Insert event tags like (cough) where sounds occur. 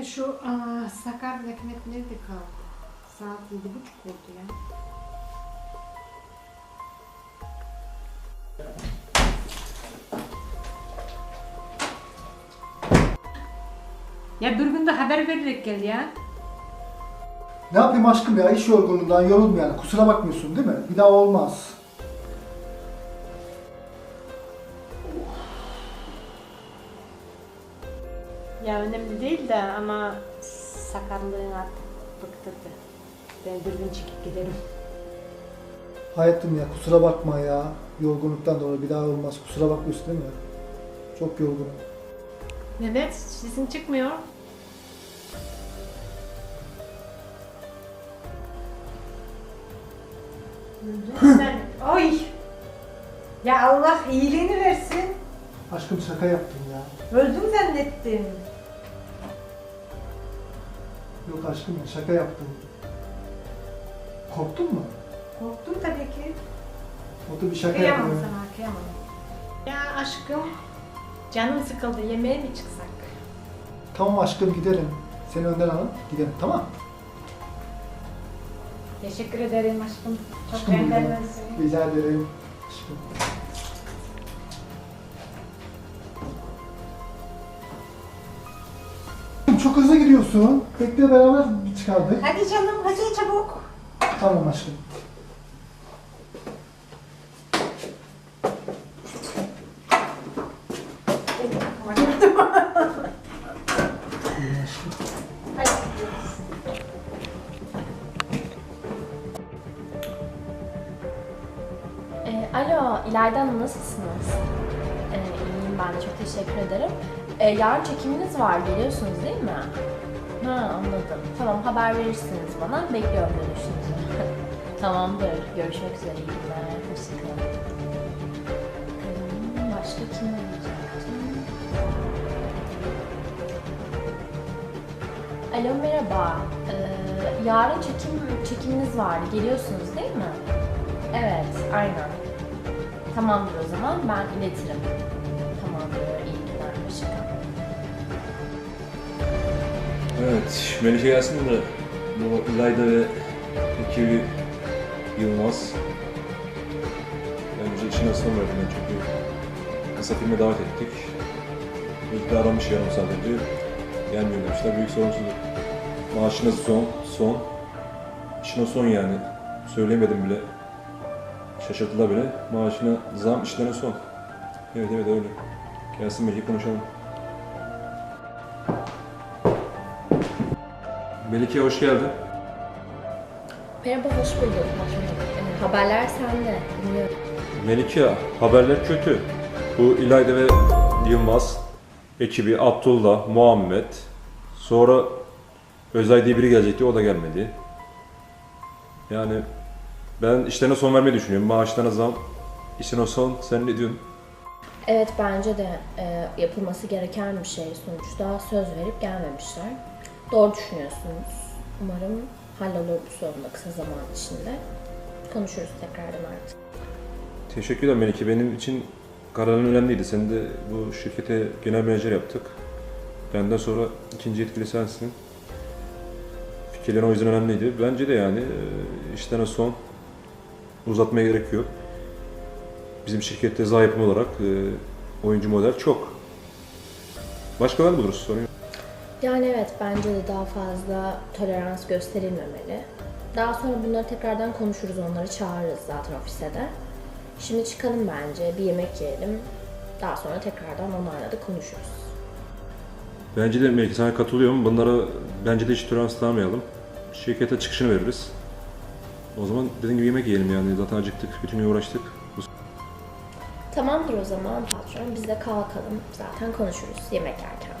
de şu aa, Sakar Mehmet nerede kaldı? Saat yedi buçuk oldu ya. Ya bir gün de haber vererek gel ya. Ne yapayım aşkım ya iş yorgunluğundan yoruldum yani kusura bakmıyorsun değil mi? Bir daha olmaz. Ya önemli değil de ama sakarlığın artık bıktırdı. Ben bir gün çıkıp giderim. Hayatım ya kusura bakma ya. Yorgunluktan dolayı bir daha olmaz. Kusura bakmıyorsun değil mi? Çok yorgunum. Mehmet sesin çıkmıyor. Sen. (laughs) Ay! Ya Allah iyiliğini versin. Aşkım şaka yaptım ya. Öldüm zannettim. Yok aşkım ya şaka yaptım. Korktun mu? Korktum tabii ki. O da bir şaka Kıyamam yaptım. sana, kıyamam. Ya aşkım, canım sıkıldı. Yemeğe mi çıksak? Tamam aşkım gidelim. Seni önden alalım gidelim tamam Teşekkür ederim aşkım. Çok Aşkım, beğenmezsin. Rica ederim. Aşkım. Çok hızlı gidiyorsun. Bekle beraber çıkardık. Hadi canım, hadi çabuk. Tamam aşkım. İyi aşkım. Hadi. E, alo, İlayda Hanım nasılsınız? E, iyiyim ben de çok teşekkür ederim. E, yarın çekiminiz var, geliyorsunuz değil mi? Ha anladım. Tamam haber verirsiniz bana. Bekliyorum dönüşünüzü. (laughs) Tamamdır. Görüşmek üzere. İyi günler. Hoşçakalın. Başka kim? Alo merhaba. Ee, yarın çekim çekiminiz vardı. Geliyorsunuz değil mi? Evet, aynen. Tamamdır o zaman ben iletirim. Evet, Melike gelsin de bu İlayda ve ekibi Yılmaz. Bence işine son verdim ben çünkü kısa filme davet ettik. İlk de aramış yarım saat önce. Gelmiyor demişler. Büyük sorumsuzluk. Maaşına son, son. İşine son yani. Söyleyemedim bile. Şaşırtılar bile. Maaşına zam, işlerine son. Evet evet öyle. Gelsin Melike konuşalım. Melike hoş geldin. Merhaba, hoş bulduk. Ee, haberler sende, dinliyorum. Melike haberler kötü. Bu İlayda ve Yılmaz ekibi Abdullah, Muhammed sonra Özay diye biri gelecekti o da gelmedi. Yani ben işlerine son vermeyi düşünüyorum. Maaşlarına zam, işine son. Sen ne diyorsun? Evet, bence de e, yapılması gereken bir şey sonuçta. Söz verip gelmemişler. Doğru düşünüyorsunuz. Umarım hallolur bu sorun kısa zaman içinde. Konuşuruz tekrardan artık. Teşekkürler Melike. Benim için kararın önemliydi. Seni de bu şirkete genel menajer yaptık. Benden sonra ikinci yetkili sensin. Fikirlerin o yüzden önemliydi. Bence de yani e, işlerine son uzatmaya gerek yok. Bizim şirkette za yapım olarak e, oyuncu model çok. Başkalarını buluruz sorun yok. Yani evet bence de daha fazla tolerans gösterilmemeli. Daha sonra bunları tekrardan konuşuruz, onları çağırırız zaten ofise de. Şimdi çıkalım bence, bir yemek yiyelim. Daha sonra tekrardan onlarla da konuşuruz. Bence de Melike sana katılıyorum. Bunlara bence de hiç tolerans tanımayalım. Şirkete çıkışını veririz. O zaman dediğim gibi yemek yiyelim yani. Zaten acıktık, bütün gün uğraştık. Tamamdır o zaman patron, biz de kalkalım. Zaten konuşuruz yemek yerken.